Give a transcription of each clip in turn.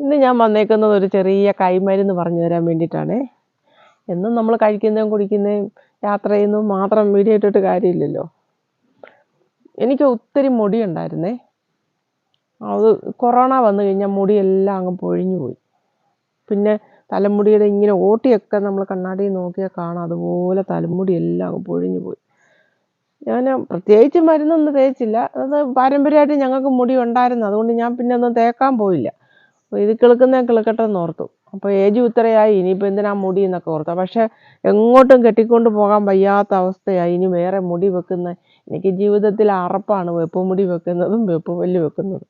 ഇന്ന് ഞാൻ വന്നേക്കുന്നത് ഒരു ചെറിയ കൈമരുന്ന് പറഞ്ഞു തരാൻ വേണ്ടിയിട്ടാണേ. എന്നും നമ്മൾ കഴിക്കുന്നതും കുടിക്കുന്നതും യാത്ര ചെയ്യുന്നതും മാത്രം വീഡിയോ ഇട്ടിട്ട് കാര്യമില്ലല്ലോ. എനിക്ക് ഒത്തിരി മുടി ഉണ്ടായിരുന്നേ. അത് കൊറോണ വന്നു കഴിഞ്ഞാൽ മുടിയെല്ലാം അങ്ങ് പൊഴിഞ്ഞു പോയി. പിന്നെ തലമുടിയുടെ ഇങ്ങനെ ഓട്ടിയൊക്കെ നമ്മൾ കണ്ണാടി നോക്കിയാൽ കാണാം. അതുപോലെ തലമുടി എല്ലാം അങ്ങ് പൊഴിഞ്ഞു പോയി. ഞാൻ പ്രത്യേകിച്ച് മരുന്നൊന്നും തേച്ചില്ല. അത് പാരമ്പര്യമായിട്ട് ഞങ്ങൾക്ക് മുടി ഉണ്ടായിരുന്നു. അതുകൊണ്ട് ഞാൻ പിന്നെ ഒന്നും തേക്കാൻ പോയില്ല. അപ്പോൾ ഇത് കിളുക്കുന്ന കിളുക്കട്ടെ എന്ന് ഓർത്തു. അപ്പോൾ ഏജ് ഇത്രയായി ഇനിയിപ്പോൾ എന്തിനാ മുടി എന്നൊക്കെ ഓർത്തു. പക്ഷേ എങ്ങോട്ടും കെട്ടിക്കൊണ്ട് പോകാൻ വയ്യാത്ത അവസ്ഥയായി. ഇനി വേറെ മുടി വെക്കുന്ന എനിക്ക് ജീവിതത്തിൽ അറപ്പാണ് വെപ്പ് മുടി വെക്കുന്നതും വെപ്പ് പല്ല് വെക്കുന്നതും.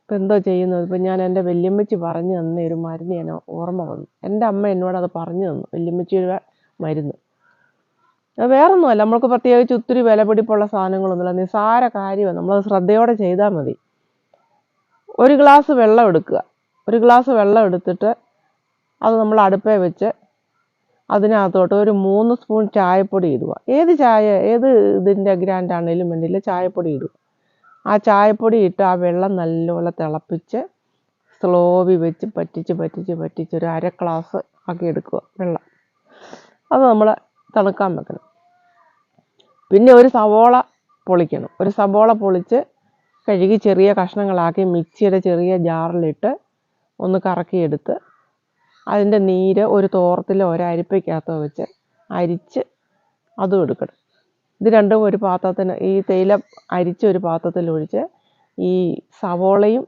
ഇപ്പം എന്തോ ചെയ്യുന്നത്? ഇപ്പം ഞാൻ എന്റെ വല്യമ്മച്ചി പറഞ്ഞു തന്ന ഒരു മരുന്ന് ഞാൻ ഓർമ്മ വന്നു. എന്റെ അമ്മ എന്നോട് അത് പറഞ്ഞു തന്നു. വല്യമ്മച്ചിയുടെ മരുന്ന്. അത് വേറൊന്നുമല്ല. നമ്മൾക്ക് പ്രത്യേകിച്ച് ഒത്തിരി വിലപിടിപ്പുള്ള സാധനങ്ങളൊന്നുമില്ല. നിസ്സാര കാര്യമാണ്. നമ്മളത് ശ്രദ്ധയോടെ ചെയ്താൽ മതി. ഒരു ഗ്ലാസ് വെള്ളം എടുക്കുക. ഒരു ഗ്ലാസ് വെള്ളം എടുത്തിട്ട് അത് നമ്മൾ അടുപ്പേ വെച്ച് അതിനകത്തോട്ട് ഒരു മൂന്ന് സ്പൂൺ ചായപ്പൊടി ഇടുക. ഏത് ചായ ഏത് ഇതിന്റെ ഗ്രാൻഡ് ആണെങ്കിലും വേണ്ടിയില്ല ചായപ്പൊടി ഇടുക. ആ ചായപ്പൊടി ഇട്ട് ആ വെള്ളം നല്ലപോലെ തിളപ്പിച്ച് സ്ലോവി വെച്ച് പറ്റിച്ച് പറ്റിച്ച് പറ്റിച്ച് ഒരു അര ഗ്ലാസ് ആക്കി എടുക്കുക വെള്ളം. അത് നമ്മൾ തണുക്കാൻ വെക്കണം. പിന്നെ ഒരു സവോള പൊളിക്കണം. ഒരു സവോള പൊളിച്ച് കഴുകി ചെറിയ കഷ്ണങ്ങളാക്കി മിക്സിയുടെ ചെറിയ ജാറിലിട്ട് ഒന്ന് കറക്കിയെടുത്ത് അതിന്റെ നീര് ഒരു തോർത്തിലോ ഒരു അരിപ്പയ്ക്കകത്തോ വെച്ച് അരിച്ച് അതും എടുക്കണം. ഇത് രണ്ടും ഒരു പാത്രത്തിന് ഈ തേയില അരിച്ച് ഒരു പാത്രത്തിൽ ഒഴിച്ച് ഈ സവോളയും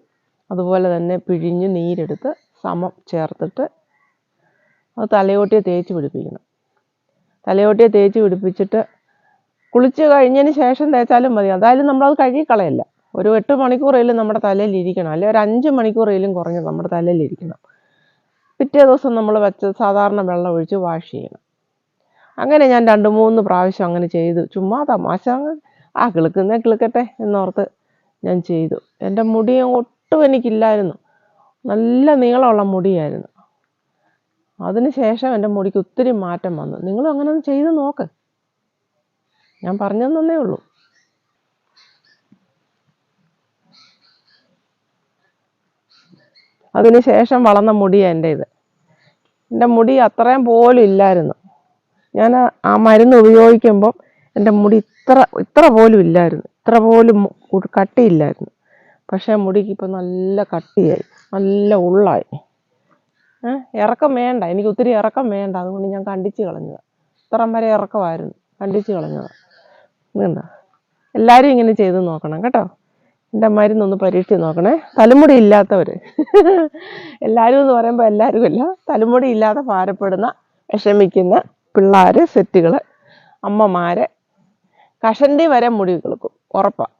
അതുപോലെ തന്നെ പിഴിഞ്ഞ് നീരെടുത്ത് സമം ചേർത്തിട്ട് അത് തലയോട്ടിയെ തേച്ച് പിടിപ്പിക്കണം. തലയോട്ടിയെ തേച്ച് പിടിപ്പിച്ചിട്ട് കുളിച്ച് കഴിഞ്ഞതിന് ശേഷം തേച്ചാലും മതി. അതായാലും നമ്മളത് കഴുകിക്കളയല്ല. ഒരു എട്ട് മണിക്കൂറേലും നമ്മുടെ തലയിൽ ഇരിക്കണം അല്ലെങ്കിൽ ഒരു അഞ്ച് മണിക്കൂറേലും കുറഞ്ഞ് നമ്മുടെ തലയിൽ ഇരിക്കണം പിറ്റേ ദിവസം നമ്മൾ വെച്ച് സാധാരണ വെള്ളം ഒഴിച്ച് വാഷ് ചെയ്യണം. അങ്ങനെ ഞാൻ രണ്ട് മൂന്ന് പ്രാവശ്യം അങ്ങനെ ചെയ്തു. ചുമ്മാ തമാശ ആ കിളുക്കുന്നേ കിളുക്കട്ടെ എന്നോർത്ത് ഞാൻ ചെയ്തു. എന്റെ മുടി ഒട്ടും എനിക്കില്ലായിരുന്നു. നല്ല നീളമുള്ള മുടിയായിരുന്നു. അതിന് ശേഷം എന്റെ മുടിക്ക് ഒത്തിരി മാറ്റം വന്നു. നിങ്ങളും അങ്ങനെ ഒന്ന് ചെയ്ത് നോക്ക്. ഞാൻ പറഞ്ഞതെന്നേ ഉള്ളൂ. അതിന് ശേഷം വളർന്ന മുടിയാണ് എന്റെ ഇത്. എന്റെ മുടി അത്രയും പോലും ഇല്ലായിരുന്നു. ഞാൻ ആ- മരുന്ന് ഉപയോഗിക്കുമ്പം എന്റെ മുടി ഇത്ര ഇത്ര പോലും ഇല്ലായിരുന്നു. ഇത്ര പോലും കട്ടിയില്ലായിരുന്നു. പക്ഷേ മുടിക്ക് ഇപ്പം നല്ല കട്ടിയായി. നല്ല ഉള്ളായി. ഇറക്കം വേണ്ട. എനിക്ക് ഒത്തിരി ഇറക്കം വേണ്ട. അതുകൊണ്ട് ഞാൻ കണ്ടിച്ച് കളഞ്ഞതാണ് ഇത്രയും വരെ ഇറക്കമായിരുന്നു. കണ്ടിച്ച് കളഞ്ഞതാണ് എന്താ എല്ലാവരും ഇങ്ങനെ ചെയ്ത് നോക്കണം കേട്ടോ. എന്റെ മരുന്നൊന്ന് പരീക്ഷിച്ച് നോക്കണേ. തലമുടി ഇല്ലാത്തവർ എല്ലാവരും എന്ന് പറയുമ്പോൾ എല്ലാവരും ഇല്ല തലമുടി ഇല്ലാതെ ഭാരപ്പെടുന്ന വിഷമിക്കുന്ന പിള്ളേർ സെറ്റുകൾ അമ്മമാരെ കഷണ്ടി വരെ മുടി കിളുക്കും ഉറപ്പാണ്